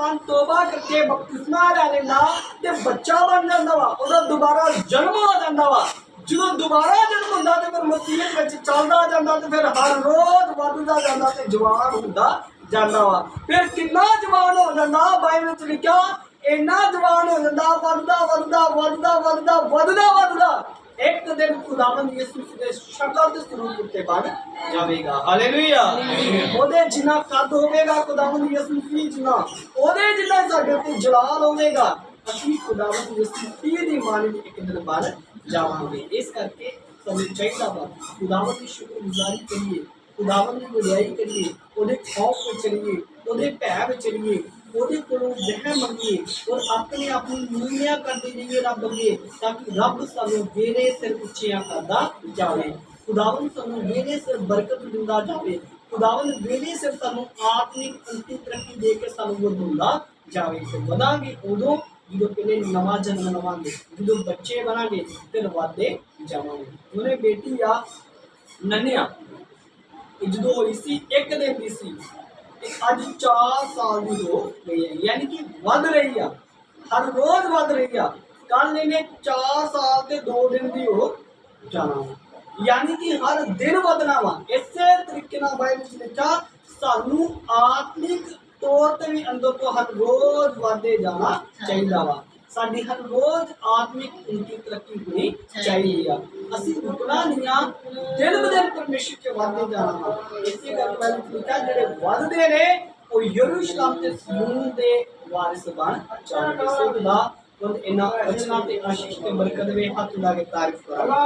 ਇਨਸਾਨ ਤੋਬਾ ਕਰਕੇ ਬਪਤਿਸਮਾ ਲੈ ਲੈਂਦਾ ਤੇ ਬੱਚਾ ਬਣ ਜਾਂਦਾ ਵਾ ਉਹਦਾ ਦੁਬਾਰਾ ਜਨਮ ਹੋ ਜਾਂਦਾ ਵਾ ਜਦੋਂ ਦੁਬਾਰਾ ਜਨਮ ਹੁੰਦਾ ਤੇ ਫਿਰ ਮਸੀਹਤ ਵਿੱਚ ਚੱਲਦਾ ਜਾਂਦਾ ਤੇ ਫਿਰ ਹਰ ਰੋਜ਼ ਵੱਧਦਾ ਜਾਂਦਾ ਤੇ ਜਵਾਨ ਹੁੰਦਾ ਜਾਂਦਾ ਵਾ ਫਿਰ ਕਿੰਨਾ ਜਵਾਨ ਹੋ ਜਾਂਦਾ ਬਾਈਬਲ ਵਿੱਚ ਲਿਖਿਆ ਇੰਨਾ ਜਵਾਨ ਹੋ ਜਾਂਦਾ ਵੱਧਦਾ ਵੱਧਦਾ ਵੱਧਦਾ ਵੱਧਦਾ ਵੱਧਦਾ ਵੱਧਦਾ ਇੱਕ ਦਿਨ ਖੁਦਾਵੰਦ ਯਿਸੂ ਦੇ ਸ਼ਕਲ ਦੇ ਸਰੂਪ ਉੱਤੇ ਬਣ ਜਾਵੇਗਾ ਹਾਲੇਲੂਇਆ ਉਹਦੇ ਜਿੰਨਾ ਕੱਦ ਹੋਵੇਗਾ ਖੁਦਾਵੰਦ ਯਿਸੂ ਮਸੀਹ ਜਿੰਨਾ ਉਹਦੇ ਜਿੰਨਾ ਸਾਡੇ ਉੱਤੇ ਜਲਾਲ ਹੋਵੇਗਾ ਅਸੀਂ ਖੁਦਾਵੰਦ ਯਿਸੂ ਮਸੀਹ ਦੀ ਮਾਨਿਤ ਇੱਕ ਦਿਨ ਬਣ ਜਾਵਾਂਗੇ ਇਸ ਕਰਕੇ ਸਾਨੂੰ ਚਾਹੀਦਾ ਵਾ ਖੁਦਾਵੰਦ ਦੀ ਸ਼ੁਕਰਗੁਜ਼ਾਰੀ ਕਰੀਏ ਖੁਦਾਵੰਦ ਦੀ ਵਡਿਆਈ ਕਰੀਏ ਉਹਦੇ ਖੌਫ ਵਿੱਚ ਚਲੀਏ ਉਹਦੇ ਭੈ ਵਿੱਚ ਚਲੀਏ ਉਹਦੇ ਕੋਲੋਂ ਵਹਿ ਮੰਗੀਏ ਔਰ ਆਪਣੇ ਆਪ ਨੂੰ ਨੀਵੀਆਂ ਕਰਦੇ ਜਾਈਏ ਰੱਬ ਅੱਗੇ, ਤਾਂ ਕਿ ਰੱਬ ਸਾਨੂੰ ਵੇਰੇ ਸਿਰ ਉੱਚੀਆਂ ਕਰਦਾ ਜਾਵੇ। ਖੁਦਾਵੰਦ ਸਾਨੂੰ ਵੇਰੇ ਸਿਰ ਬਰਕਤ ਦਿੰਦਾ ਜਾਵੇ। ਖੁਦਾਵੰਦ ਵੇਰੇ ਸਿਰ ਸਾਨੂੰ ਆਤਮਿਕ ਅੰਤੀ ਤਰੱਕੀ ਦੇ ਕੇ ਸਾਨੂੰ ਵਧਾਉਂਦਾ ਜਾਵੇ। ਤੇ ਵਧਾਂਗੇ ਉਦੋਂ ਜਦੋਂ ਪਹਿਲੇ ਨਵਾਂ ਜਨਮ ਲਵਾਂਗੇ, ਜਦੋਂ ਬੱਚੇ ਬਣਾਂਗੇ ਫਿਰ ਵਾਦੇ ਜਾਵਾਂਗੇ। ਉਹਨੇ ਬੇਟੀ ਆ ਨਨਿਆ ਜਦੋਂ ਹੋਈ ਸੀ, ਇੱਕ ਦਿਨ ਦੀ ਸੀ। ਅੱਜ 4 ਸਾਲ ਦੀ ਹੋ ਗਈ ਹੈ। ਯਾਨੀ ਕਿ ਵੱਧ ਰਹੀ ਆ। ਹਰ ਰੋਜ਼ ਵੱਧ ਰਹੀ ਆ। ਕੱਲ ਇਹਨੇ 4 ਸਾਲ ਤੇ 2 ਦਿਨ ਦੀ ਹੋ ਜਾਣਾ। ਯਾਨੀ ਕਿ ਹਰ ਦਿਨ ਵਧਣਾ ਵਾ। ਇਸੇ ਤਰੀਕੇ ਨਾਲ ਬਾਈਬਲ ਵਿੱਚ ਲਿਖਿਆ ਸਾਨੂੰ ਆਤਮਿਕ ਤੌਰ ਤੇ ਵੀ ਅੰਦਰ ਤੋਂ ਹਰ ਰੋਜ਼ ਵਧਦੇ ਜਾਣਾ ਚਾਹੀਦਾ। ਵਾ। ਸਾਡੀ ਹਰ ਰੋਜ਼ ਆਤਮਿਕ ਉਨਤੀ ਤਰੱਕੀ ਹੋਣੀ ਚਾਹੀਦੀ ਆ। ਅਸੀਂ ਰੁਕਣਾ ਨਹੀਂ ਆ। ਦਿਨ ਬ ਦਿਨ ਪਰਮੇਸ਼ਰ ਚ ਵਧਦੇ ਜਾਣਾ ਇਸੇ ਕਰਕੇ ਮੈਂ ਲਿਖਿਆ ਜਿਹੜੇ ਵਧਦੇ ਨੇ, ਉਹ ਯਰੂਸ਼ਲਮ ਤੇ ਸਿਯੋਨ ਦੇ ਵਾਰਿਸ ਬਣ। ਜਾਣਗੇ ਸੋ ਖੁਦਾ ਉਹਨਾਂ ਇਹਨਾਂ ਬਚਨਾਂ ਤੇ ਆਸ਼ੀਸ਼ ਤੇ ਬਰਕਤ ਦੇ ਹੱਥ ਲਾ ਕੇ ਤਾਰੀਫ ਕਰਾਂਗੇ।